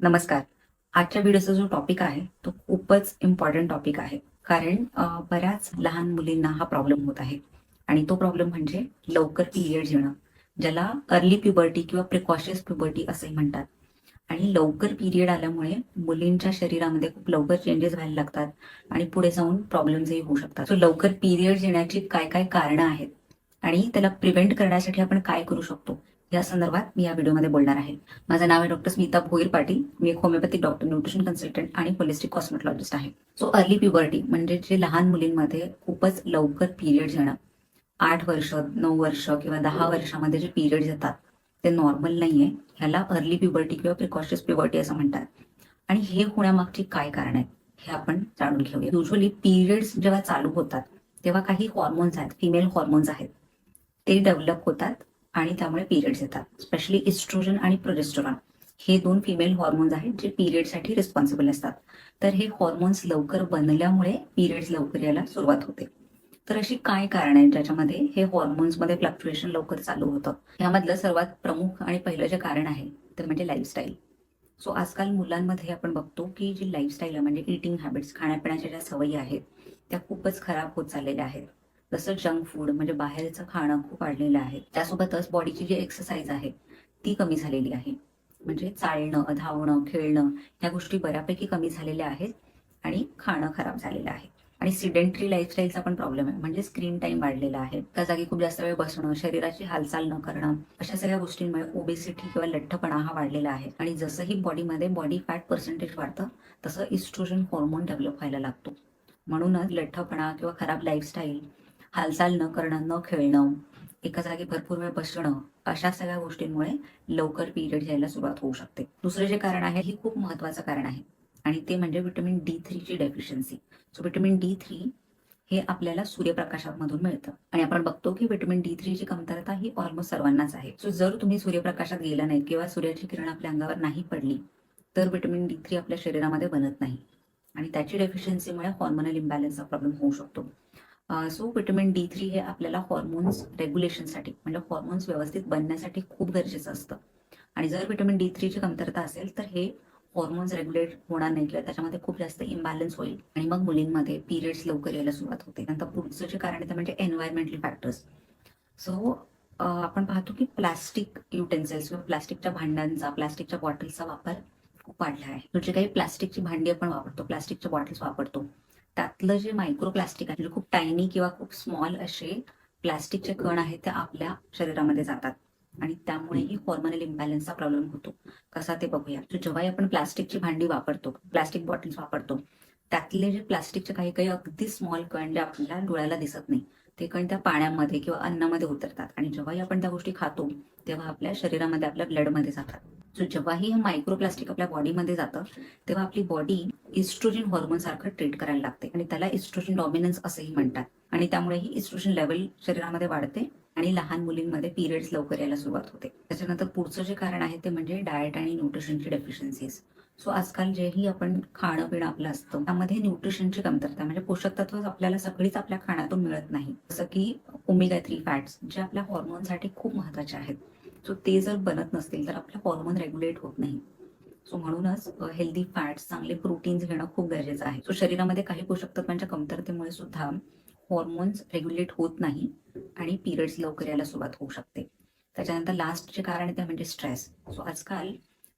नमस्कार. आजच्या व्हिडिओचा जो टॉपिक आहे तो खूपच इम्पॉर्टंट टॉपिक आहे. कारण बऱ्याच लहान मुलींना हा प्रॉब्लेम होत आहे. आणि तो प्रॉब्लेम म्हणजे लवकर पिरियड येणं ज्याला अर्ली प्युबर्टी किंवा प्रिकॉशियस प्युबर्टी असे म्हणतात. आणि लवकर पिरियड आल्यामुळे मुलींच्या शरीरामध्ये खूप लवकर चेंजेस व्हायला लागतात आणि पुढे जाऊन प्रॉब्लेम्सही होऊ शकतात. सो लवकर पिरियड येण्याची काय काय कारणं आहेत? आणि त्याला प्रिव्हेंट करण्यासाठी आपण काय करू शकतो? या संदर्भात मी या व्हिडिओमध्ये बोलणार आहे. माझं नाव आहे डॉक्टर स्मिता भोईर पाटील. मी एक होमिओपॅथिक डॉक्टर न्यूट्रिशन कन्सल्टंट आणि होलिस्टिक कॉस्मेटॉलॉजिस्ट आहे. सो अर्ली प्युबर्टी म्हणजे जे लहान मुलींमध्ये खूपच लवकर पिरियड येणं. आठ वर्ष नऊ वर्ष किंवा दहा वर्षामध्ये जे पिरियड येतात ते नॉर्मल नाहीये. ह्याला अर्ली प्युबर्टी किंवा प्रिकॉशियस प्युबर्टी असं म्हणतात. आणि हे होण्यामागची काय कारण आहेत हे आपण जाणून घेऊया. युजली पिरियड्स जेव्हा चालू होतात तेव्हा काही हॉर्मोन्स आहेत फिमेल हॉर्मोन्स आहेत. ते डेव्हलप होतात. आणि त्यामुळे पिरियड्स येतात. स्पेशली इस्ट्रोजन आणि प्रोजेस्ट्रॉन हे दोन फिमेल हॉर्मोन्स आहेत जे पिरियडसाठी रिस्पॉन्सिबल असतात. तर हे हॉर्मोन्स लवकर बनल्यामुळे पिरियड्स लवकर यायला सुरुवात होते. तर अशी काय कारण आहेत ज्याच्यामध्ये हे हॉर्मोन्समध्ये फ्लक्च्युएशन लवकर चालू होतं? यामधलं सर्वात प्रमुख आणि पहिलं जे कारण आहे ते म्हणजे लाईफस्टाईल सो आजकाल मुलांमध्ये आपण बघतो की जी लाईफस्टाईल आहे म्हणजे इटिंग हॅबिट्स खाण्यापिण्याच्या ज्या सवयी आहेत त्या खूपच खराब होत चाललेल्या आहेत. जसं जंक फूड म्हणजे बाहेरचं खाणं खूप वाढलेलं आहे. त्यासोबतच बॉडीची जी एक्सरसाइज आहे ती कमी झालेली आहे. म्हणजे चालणं धावणं खेळणं ह्या गोष्टी बऱ्यापैकी कमी झालेल्या आहेत आणि खाणं खराब झालेलं आहे. आणि सिडेंटरी लाईफस्टाईलचा पण प्रॉब्लेम आहे. म्हणजे स्क्रीन टाइम वाढलेला आहे. त्या जागी खूप जास्त वेळ बसणं शरीराची हालचाल न करणं अशा सगळ्या गोष्टींमुळे ओबेसिटी किंवा लठ्ठपणा हा वाढलेला आहे. आणि जसंही बॉडीमध्ये बॉडी फॅट पर्सेंटेज वाढतं तसं इस्ट्रोजन हॉर्मोन डेव्हलप व्हायला लागतो. म्हणूनच लठ्ठपणा किंवा खराब लाईफस्टाईल हालचाल न करणं न खेळणं एका जागी भरपूर वेळ बसणं अशा सगळ्या गोष्टींमुळे लवकर पिरियड यायला सुरुवात होऊ शकते. दुसरं जे कारण आहे हे खूप महत्वाचं कारण आहे. आणि ते म्हणजे vitamin D थ्रीची deficiency so vitamin D three हे आपल्याला सूर्यप्रकाशामधून मिळतं. आणि आपण बघतो की विटॅमिन डी थ्रीची कमतरता ही ऑलमोस्ट सर्वांनाच आहे. सो जर तुम्ही सूर्यप्रकाशात गेला नाही किंवा सूर्याची किरण आपल्या अंगावर नाही पडली तर विटॅमिन डी थ्री आपल्या शरीरामध्ये बनत नाही. आणि त्याची डेफिशियन्सीमुळे हॉर्मोनल इम्बॅलन्सचा प्रॉब्लेम होऊ शकतो. सो विटॅमिन डी थ्री हे आपल्याला हॉर्मोन्स रेग्युलेशनसाठी म्हणजे हॉर्मोन्स व्यवस्थित बनण्यासाठी खूप गरजेचं असतं. आणि जर विटॅमिन डी थ्रीची कमतरता असेल तर हे हॉर्मोन्स रेग्युलेट होणार नाही किंवा त्याच्यामध्ये खूप जास्त इम्बॅलन्स होईल. आणि मग मुलींमध्ये पिरियड्स लवकर यायला सुरुवात होते. नंतर पुढचं जे कारण आहे ते म्हणजे एन्व्हायरमेंटल फॅक्टर्स सो आपण पाहतो की प्लास्टिक युटेन्सिल्स किंवा प्लास्टिकच्या भांड्यांचा प्लास्टिकच्या बॉटल्सचा वापर खूप वाढला आहे. जे काही प्लास्टिकची भांडी आपण वापरतो प्लास्टिकच्या बॉटल्स वापरतो. त्यातलं जे मायक्रो प्लास्टिक आहे म्हणजे खूप टायनी किंवा खूप स्मॉल असे प्लास्टिकचे कण आहेत ते आपल्या शरीरामध्ये जातात. आणि त्यामुळेही हॉर्मोनल इम्बॅलन्सचा प्रॉब्लेम होतो. कसा ते बघूया. जेव्हाही आपण प्लास्टिकची भांडी वापरतो प्लास्टिक बॉटल्स वापरतो त्यातले जे प्लास्टिकचे काही काही अगदी स्मॉल कण जे आपल्याला डोळ्याला दिसत नाही ते कण त्या पाण्यामध्ये किंवा अन्नामध्ये उतरतात. आणि जेव्हाही आपण त्या गोष्टी खातो तेव्हा आपल्या शरीरामध्ये आपल्या ब्लडमध्ये जातात. सो जेव्हाही हे मायक्रो प्लास्टिक आपल्या बॉडीमध्ये जातं तेव्हा आपली बॉडी इस्ट्रोजन हॉर्मोन सारखं ट्रीट करायला लागते. आणि त्याला इस्ट्रोजन डॉमिनन्स असंही म्हणतात. आणि त्यामुळे ही इस्ट्रोजन लेवल शरीरामध्ये वाढते आणि लहान मुलींमध्ये पिरियड्स लवकर यायला सुरुवात होते. त्याच्यानंतर पुढचं जे कारण आहे ते म्हणजे डाएट आणि न्यूट्रिशनची डेफिशियन्सीज सो आजकाल जेही आपण खाणं पिणं आपलं असतं त्यामध्ये न्यूट्रिशनची कमतरता म्हणजे पोषक तत्व आपल्याला सगळीच आपल्या खाण्यातून मिळत नाही. जसं की ओमेगा थ्री फॅट्स जे आपल्या हॉर्मोनसाठी खूप महत्त्वाचे आहेत. सो ते जर बनत नसतील तर आपलं हॉर्मोन रेग्युलेट होत नाही. सो म्हणूनच हेल्दी फॅट्स चांगले प्रोटीन्स घेणं खूप गरजेचं आहे. सो शरीरामध्ये काही पोषक तत्वांच्या कमतरतेमुळे सुद्धा हॉर्मोन्स रेग्युलेट होत नाही आणि पिरियड्स लवकर यायला सुरुवात होऊ शकते. त्याच्यानंतर लास्ट जे कारण आहे ते म्हणजे स्ट्रेस सो आजकाल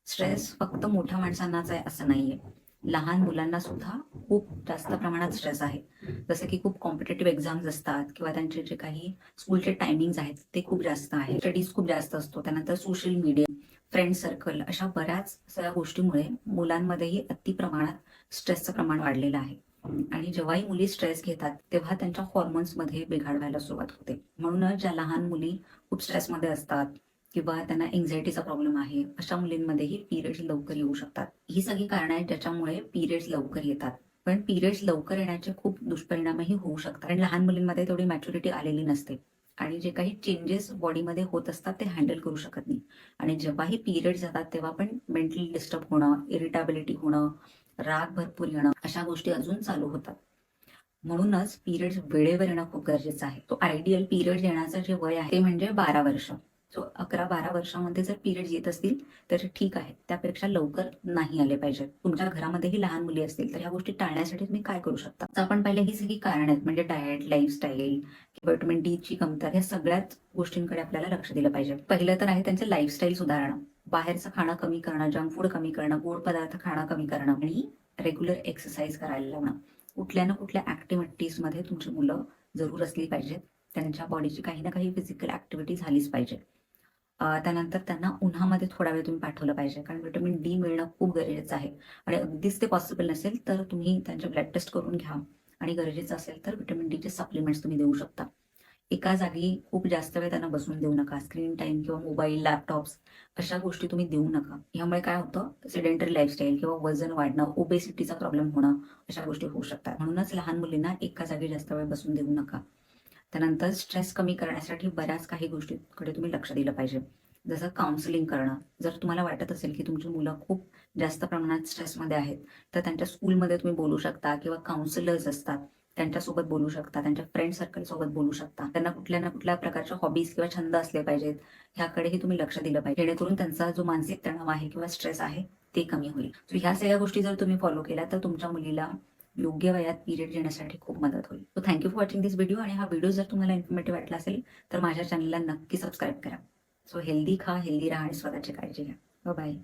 स्ट्रेस फक्त मोठ्या माणसांनाच आहे असं नाहीये. लहान मुलांना सुद्धा खूप जास्त प्रमाणात स्ट्रेस आहे. जसं की खूप कॉम्पिटेटिव्ह एक्झाम्स असतात किंवा त्यांचे जे काही स्कूलचे टायमिंग्स आहेत ते खूप जास्त आहे. स्टडीज खूप जास्त असतो. त्यानंतर सोशल मीडिया फ्रेंड सर्कल अशा बऱ्याच सगळ्या गोष्टीमुळे मुलांमध्येही अति प्रमाणात स्ट्रेसचं प्रमाण वाढलेलं आहे. आणि जेव्हाही मुली स्ट्रेस घेतात तेव्हा त्यांच्या हॉर्मोन्समध्ये बिघाड व्हायला सुरुवात होते. म्हणूनच ज्या लहान मुली खूप स्ट्रेसमध्ये असतात किंवा त्यांना एन्झायटीचा प्रॉब्लेम आहे अशा मुलींमध्येही पिरियड्स लवकर येऊ शकतात. ही सगळी कारणं आहेत ज्याच्यामुळे पिरियड्स लवकर येतात. पण पिरियड्स लवकर येण्याचे खूप दुष्परिणामही होऊ शकतात. कारण लहान मुलींमध्ये तेवढी मॅच्युरिटी आलेली नसते. आणि जे काही चेंजेस बॉडीमध्ये होत असतात ते हँडल करू शकत नाही. आणि जेव्हाही पिरियड्स जातात तेव्हा पण मेंटली डिस्टर्ब होणं इरिटेबिलिटी होणं राग भरपूर येणं अशा गोष्टी अजून चालू होतात. म्हणूनच पिरियड्स वेळेवर येणं खूप गरजेचं आहे. तो आयडियल पिरियड येण्याचं जे वय आहे ते म्हणजे बारा वर्ष. अकरा बारा वर्षामध्ये जर पिरियड येत असतील तर ठीक आहे. त्यापेक्षा लवकर नाही आले पाहिजे. तुमच्या घरामध्येही लहान मुली असतील तर ह्या गोष्टी टाळण्यासाठी तुम्ही काय करू शकता? तर आपण पहिले ही सगळी कारण आहेत म्हणजे डाएट लाईफस्टाईल व्हिटॅमिन डी ची कमतरता या सगळ्याच गोष्टींकडे आपल्याला लक्ष दिलं पाहिजे. पहिलं तर आहे त्यांचं लाईफस्टाईल सुधारणं. बाहेरचं खाणं कमी करणं जंक फूड कमी करणं गोड पदार्थ खाणं कमी करणं आणि रेग्युलर एक्सरसाइज करायला लावणं. कुठल्या ना कुठल्या ऍक्टिव्हिटीजमध्ये तुमची मुलं जरूर असली पाहिजेत. त्यांच्या बॉडीची काही ना काही फिजिकल ऍक्टिव्हिटी झालीच पाहिजे. त्यानंतर त्यांना उन्हामध्ये थोडा वेळ तुम्ही पाठवलं पाहिजे. कारण व्हिटॅमिन डी मिळणं खूप गरजेचं आहे. आणि अगदीच ते पॉसिबल नसेल तर तुम्ही त्यांचे ब्लड टेस्ट करून घ्या. आणि गरजेचं असेल तर व्हिटॅमिन डीचे सप्लिमेंट्स तुम्ही देऊ शकता. एका जागी खूप जास्त वेळ त्यांना बसून देऊ नका. स्क्रीन टाईम किंवा मोबाईल लॅपटॉप्स अशा गोष्टी तुम्ही देऊ नका. यामुळे काय होतं? सिडेंटरी लाईफस्टाईल किंवा वजन वाढणं ओबेसिटीचा प्रॉब्लेम होणं अशा गोष्टी होऊ शकतात. म्हणूनच लहान मुलींना एका जागी जास्त वेळ बसून देऊ नका. त्यानंतर स्ट्रेस कमी करण्यासाठी बऱ्याच काही गोष्टीकडे तुम्ही लक्ष दिलं पाहिजे. जसं काउन्सिलिंग करणं. जर तुम्हाला वाटत असेल की तुमची मुलं खूप जास्त प्रमाणात स्ट्रेसमध्ये आहेत तर त्यांच्या स्कूलमध्ये तुम्ही बोलू शकता किंवा काउन्सिलर्स असतात त्यांच्यासोबत बोलू शकता त्यांच्या फ्रेंड सर्कल सोबत बोलू शकता. त्यांना कुठल्या ना कुठल्या प्रकारच्या हॉबीज किंवा छंद असले पाहिजेत ह्याकडेही तुम्ही लक्ष दिलं पाहिजे. जेणेकरून त्यांचा जो मानसिक तणाव आहे किंवा स्ट्रेस आहे ते कमी होईल. ह्या सगळ्या गोष्टी जर तुम्ही फॉलो केल्या तर तुमच्या मुलीला योग्य वयात पिरियड येण्यासाठी खूप मदत होईल. So thank you for watching this video आणि हा व्हिडिओ जर तुम्हाला इन्फॉर्मेटिव्ह वाटला असेल तर माझ्या चॅनलला नक्की सबस्क्राईब करा. सो हेल्दी खा हेल्दी राहा आणि स्वतःची काळजी घ्या. बाय